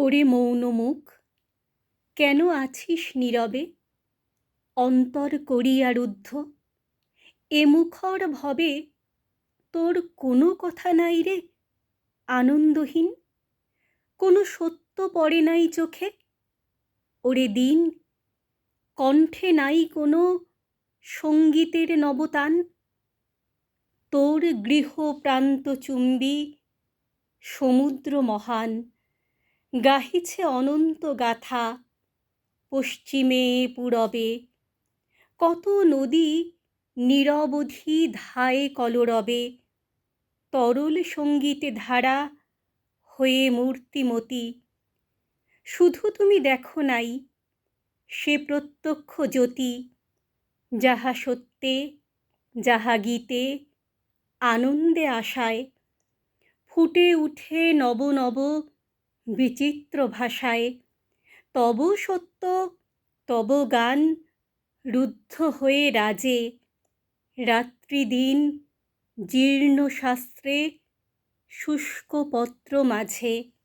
ওরে মৌন মুখ, কেন আছিস নীরবে? অন্তর করিয়া রুদ্ধ, এ মুখর ভবে তোর কোনো কথা নাই রে, আনন্দহীন। কোনো সত্য পড়ে নাই চোখে, ওরে দিন, কণ্ঠে নাই কোনো সঙ্গীতের নবতান। তোর গৃহ প্রান্ত গৃহপ্রান্তচুম্বী সমুদ্র মহান গাহিছে অনন্ত গাথা, পশ্চিমে পূরবে। কত নদী নিরবধি ধায়ে কলরবে। তরল সঙ্গীতে ধারা হয়ে মূর্তিমতী। শুধু তুমি দেখো নাই সে প্রত্যক্ষ জ্যোতি, যাহা সত্যে, যাহা গীতে, আনন্দে আশায়। ফুটে উঠে নব নব বিচিত্র ভাষায়। তব সত্য, তব গান রুদ্ধ হয়ে রাজে। রাত্রিদিন জীর্ণ শাস্ত্রে শুষ্ক পত্র মাঝে।